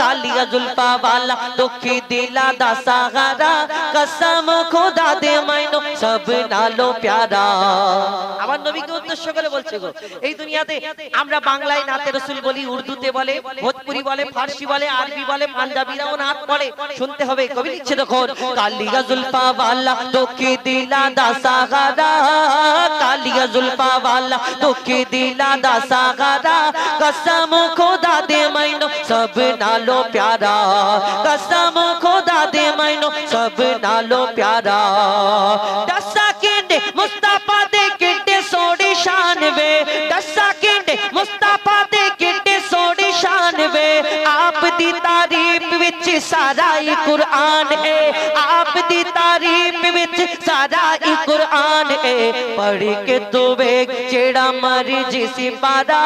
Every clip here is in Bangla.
কালিয়া দুঃখী দিলা কসম খোদা দে মাইনো সব নালো প্যারা। আমার নবীকে উদ্দেশ্য করে বলছে গো, এই দুনিয়াতে আমরা বাংলায় নাতে রসুল বলি, উর্দুতে বলে, ভোজপুরি বলে, ফার্সি বলে, আরবি বলে, পাঞ্জাবিরাও নাত বলে শুনতে হবে, কবি লিখছে তখন, কালিয়া জুলফা বালা দুঃখী দিলা দা সাহারা কালিয়া জুলফা বালা দুঃখী দিলা দা কসম খোদা ਦੇ ਮੈਨੂੰ ਸਭ ਨਾਲੋਂ ਪਿਆਰਾ। ਕਸਮ ਖੁਦਾ ਦੇ ਮੈਨੂੰ ਸਭ ਨਾਲੋਂ ਪਿਆਰਾ। ਦੱਸਾ ਕਿੰਨੇ ਮੁਸਤਾਫਾ ਦੇ ਕਿੰਨੇ ਸੋਹਣੀ ਸ਼ਾਨ ਵੇ। ਦੱਸਾ ਕਿੰਨੇ ਮੁਸਤਾਫਾ ਦੇ ਕਿੰਨੇ ਸੋਹਣੀ ਸ਼ਾਨ ਵੇ। ਆਪ ਦੀ ਤਾਰੀਫ ਵਿੱਚ ਸਾਰਾ ਹੀ ਕੁਰਾਨ ਹੈ। ਆਪ ਦੀ ਤਾਰੀਫ ਵਿੱਚ ਸਾਰਾ ਹੀ ਕੁਰਾਨ ਹੈ। ਪੜ੍ਹ ਕੇ ਤੂੰ ਵੇਖ ਜਿਹੜਾ ਮਰਜ਼ੀ ਸਿਪਾਰਾ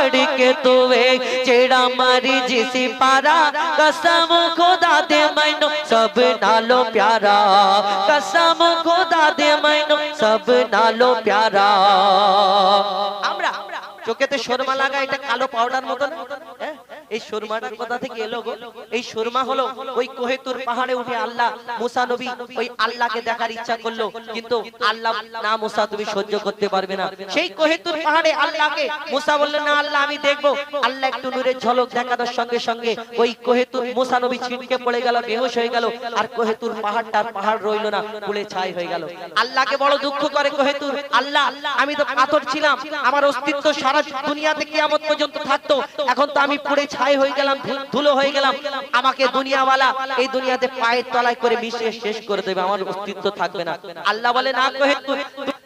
पढ़ के तुवे जेड़ा मारी जिसी पारा कसम खुदा दे मैनो सब नालो प्यारा कसम खुदा दे मैनो सब नालो प्यारा আমরা চোখেতে শর্মা লাগা এটা কালো পাউডার মতন এই সুরমাটার কথা থেকে এলো গো। এই সুরমা হলো ওই কোহেতুর পাহাড়ে উঠে আল্লাহ মুসা নবী ওই আল্লাহকে দেখার ইচ্ছা করল। কিন্তু আল্লাহ না মুসা তুমি সহ্য করতে পারবে না। সেই কোহেতুর পাহাড়ে আল্লাহকে মুসা বললেন না আল্লাহ আমি দেখব। আল্লাহ একটু নূরের ঝলক দেখানোর সঙ্গে সঙ্গে ওই কোহেতুর মুসা নবী ছিটকে পড়ে গেল বেহুশ হয়ে গেল আর কোহেতুর পাহাড়টার পাহাড় রইল না পুড়ে ছাই হয়ে গেল। আল্লাহকে বড় দুঃখ করে কোহেতুর আল্লাহ আমি তো পাথর ছিলাম আমার অস্তিত্ব সারা দুনিয়াতে কিয়ামত পর্যন্ত থাকতো এখন তো আমি পুড়ে ছাই হয়ে গেলাম, ধুলো হয়ে গেলাম। আমাকে দুনিয়াওয়ালা এই দুনিয়াতে পায়ের তলায় করে মিশিয়ে শেষ করে দেবে, আমার অস্তিত্ব থাকবে না। আল্লাহ বলে না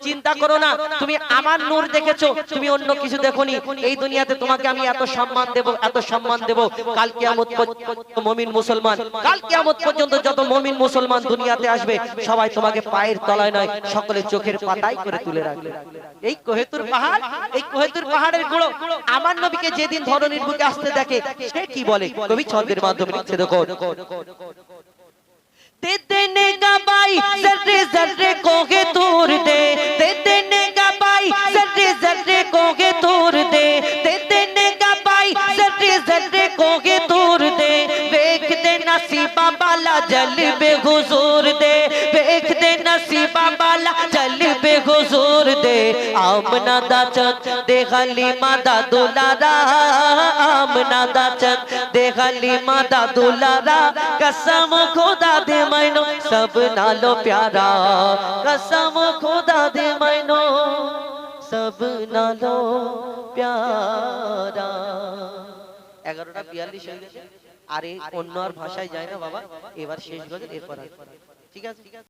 চিন্তা করো না, তুমি আমার নূর দেখেছ, তুমি অন্য কিছু দেখোনি। এই দুনিয়াতে তোমাকে আমি এত সম্মান দেব, এত সম্মান দেব। কাল কিয়ামত পর্যন্ত মমিন মুসলমান, কাল কিয়ামত পর্যন্ত যত মমিন মুসলমান দুনিয়াতে আসবে, সবাই তোমাকে পায়ের তলায় নয়, সকলে চোখের পাতায় করে তুলে রাখবে। এই কোহেতুর পাহাড়, এই কোহেতুর পাহাড়ের গুঁড়ো, আমার নবীকে যেদিন ধরনীর বুকে আসতে দেখে, সে কি বলে? কবি ছন্দের মাধ্যমে দেখো। जर्रे को के तोड़ दे। दे देने का बाई जर्रे जर्रे को के तोड़ दे। देख दे नसीबा बाला, जल बे हुजूर दे। देख दे नसीबा बाला, जल बे हुजूर दे। आमना दा चंद, दे हलीमा दा दुलारा। आमना दा चंद, दे हलीमा दा दुलारा। कसम खुदा दे मैनो, सब नालो प्यारा। कसम खुदा दे मैनो। सब नालो প্যারা এগারোটা বিয়াল্লিশ হয়ে গেছে আরে অন্য আর ভাষায় যায় না বাবা এবার শেষ গজল এরপর আর। ঠিক আছে ঠিক আছে